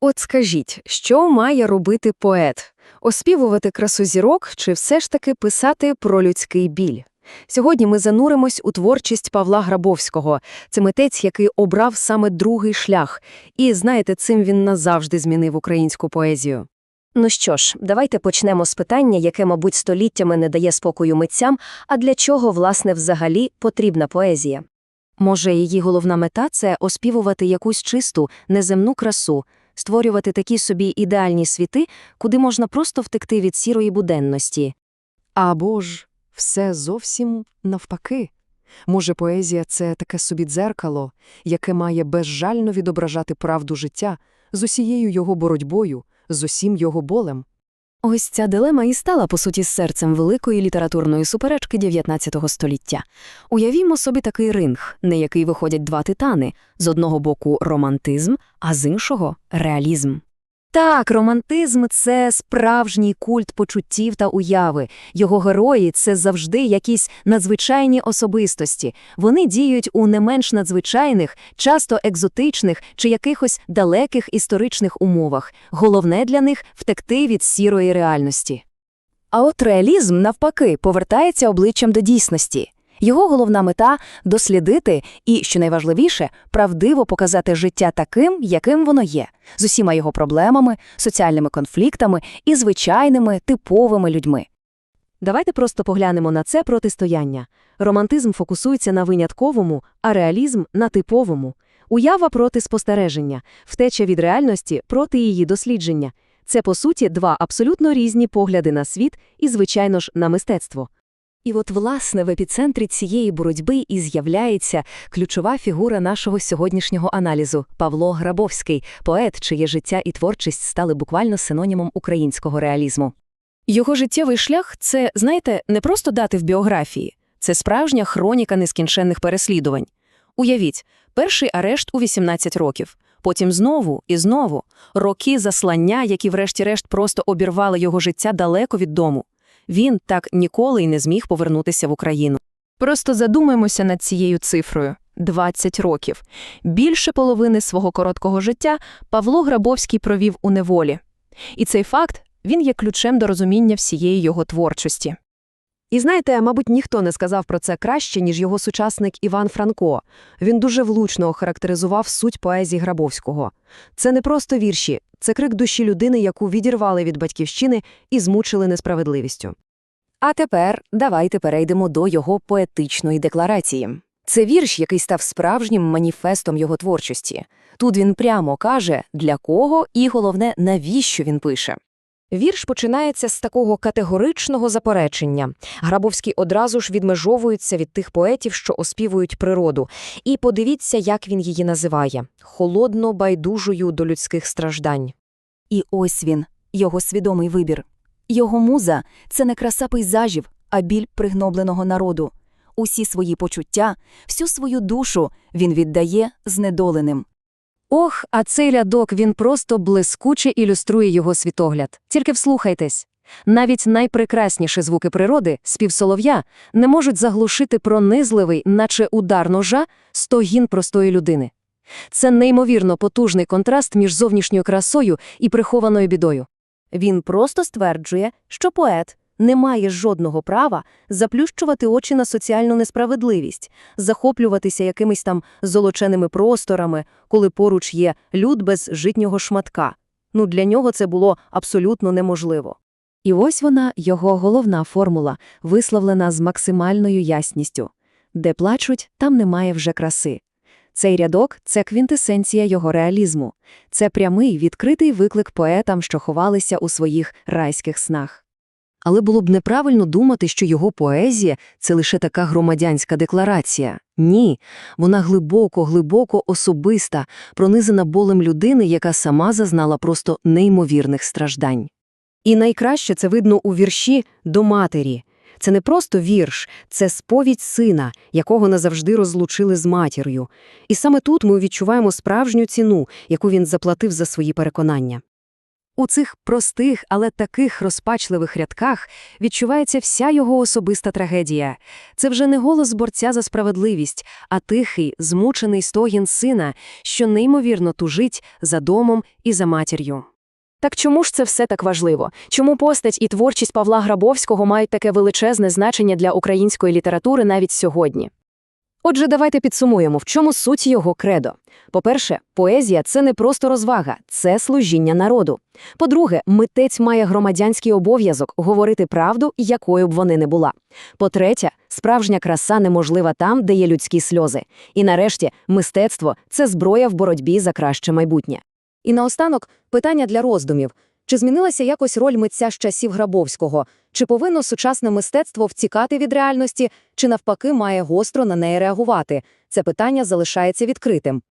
От скажіть, що має робити поет? Оспівувати красу зірок чи все ж таки писати про людський біль? Сьогодні ми зануримось у творчість Павла Грабовського. Це митець, який обрав саме другий шлях. І, знаєте, цим він назавжди змінив українську поезію. Ну що ж, давайте почнемо з питання, яке, мабуть, століттями не дає спокою митцям, а для чого, власне, взагалі потрібна поезія? Може, її головна мета – це оспівувати якусь чисту, неземну красу, створювати такі собі ідеальні світи, куди можна просто втекти від сірої буденності. Або ж все зовсім навпаки. Може, поезія – це таке собі дзеркало, яке має безжально відображати правду життя з усією його боротьбою, з усім його болем. Ось ця дилема і стала, по суті, серцем великої літературної суперечки ХІХ століття. Уявімо собі такий ринг, на який виходять два титани – з одного боку романтизм, а з іншого – реалізм. Так, романтизм – це справжній культ почуттів та уяви. Його герої – це завжди якісь надзвичайні особистості. Вони діють у не менш надзвичайних, часто екзотичних чи якихось далеких історичних умовах. Головне для них – втекти від сірої реальності. А от реалізм, навпаки, повертається обличчям до дійсності. Його головна мета – дослідити і, що найважливіше, правдиво показати життя таким, яким воно є, з усіма його проблемами, соціальними конфліктами і звичайними, типовими людьми. Давайте просто поглянемо на це протистояння. Романтизм фокусується на винятковому, а реалізм – на типовому. Уява проти спостереження, втеча від реальності проти її дослідження. Це, по суті, два абсолютно різні погляди на світ і, звичайно ж, на мистецтво. І от, власне, в епіцентрі цієї боротьби і з'являється ключова фігура нашого сьогоднішнього аналізу – Павло Грабовський, поет, чиє життя і творчість стали буквально синонімом українського реалізму. Його життєвий шлях – це, знаєте, не просто дати в біографії. Це справжня хроніка нескінченних переслідувань. Уявіть, перший арешт у 18 років, потім знову і знову. Роки заслання, які врешті-решт просто обірвали його життя далеко від дому. Він так ніколи й не зміг повернутися в Україну. Просто задумаємося над цією цифрою – 20 років. Більше половини свого короткого життя Павло Грабовський провів у неволі. І цей факт, він є ключем до розуміння всієї його творчості. І знаєте, мабуть, ніхто не сказав про це краще, ніж його сучасник Іван Франко. Він дуже влучно охарактеризував суть поезії Грабовського. Це не просто вірші, це крик душі людини, яку відірвали від батьківщини і змучили несправедливістю. А тепер давайте перейдемо до його поетичної декларації. Це вірш, який став справжнім маніфестом його творчості. Тут він прямо каже, для кого і, головне, навіщо він пише. Вірш починається з такого категоричного заперечення. Грабовський одразу ж відмежовується від тих поетів, що оспівують природу. І подивіться, як він її називає – холодно байдужою до людських страждань. І ось він, його свідомий вибір. Його муза – це не краса пейзажів, а біль пригнобленого народу. Усі свої почуття, всю свою душу він віддає знедоленим. Ох, а цей рядок він просто блискуче ілюструє його світогляд. Тільки вслухайтесь. Навіть найпрекрасніші звуки природи, спів солов'я, не можуть заглушити пронизливий, наче удар ножа, стогін простої людини. Це неймовірно потужний контраст між зовнішньою красою і прихованою бідою. Він просто стверджує, що поет не має жодного права заплющувати очі на соціальну несправедливість, захоплюватися якимись там золоченими просторами, коли поруч є люд без житнього шматка. Ну, для нього це було абсолютно неможливо. І ось вона, його головна формула, висловлена з максимальною ясністю. Де плачуть, там немає вже краси. Цей рядок – це квінтесенція його реалізму. Це прямий, відкритий виклик поетам, що ховалися у своїх райських снах. Але було б неправильно думати, що його поезія – це лише така громадянська декларація. Ні, вона глибоко-глибоко особиста, пронизана болем людини, яка сама зазнала просто неймовірних страждань. І найкраще це видно у вірші «До матері». Це не просто вірш, це сповідь сина, якого назавжди розлучили з матір'ю. І саме тут ми відчуваємо справжню ціну, яку він заплатив за свої переконання. У цих простих, але таких розпачливих рядках відчувається вся його особиста трагедія. Це вже не голос борця за справедливість, а тихий, змучений стогін сина, що неймовірно тужить за домом і за матір'ю. Так чому ж це все так важливо? Чому постать і творчість Павла Грабовського мають таке величезне значення для української літератури навіть сьогодні? Отже, давайте підсумуємо, в чому суть його кредо. По-перше, поезія – це не просто розвага, це служіння народу. По-друге, митець має громадянський обов'язок говорити правду, якою б вони не була. По-третє, справжня краса неможлива там, де є людські сльози. І нарешті, мистецтво – це зброя в боротьбі за краще майбутнє. І наостанок питання для роздумів. Чи змінилася якось роль митця з часів Грабовського? Чи повинно сучасне мистецтво втікати від реальності, чи навпаки має гостро на неї реагувати? Це питання залишається відкритим.